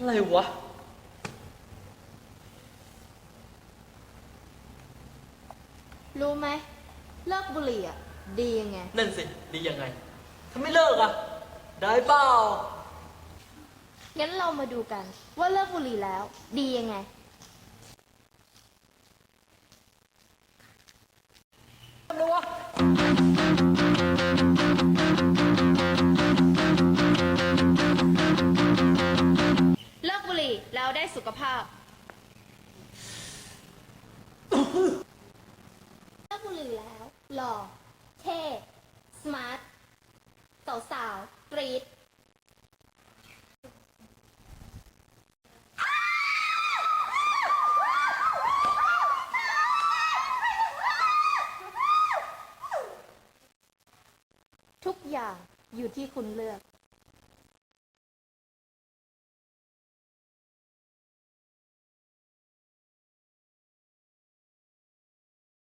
อะไรวะ รู้ไหม เลิกบุหรี่อะ ดียังไง นั่นสิ ดียังไงถ้าไม่เลิกอะได้เปล่า งั้นเรามาดูกัน ว่าเลิกบุหรี่แล้ว ดียังไง สุขภาพเลิกบุหรี่แล้ว หล่อ เท่ สมาร์ทสาวสาวกรีดทุกอย่างอยู่ที่คุณเลือก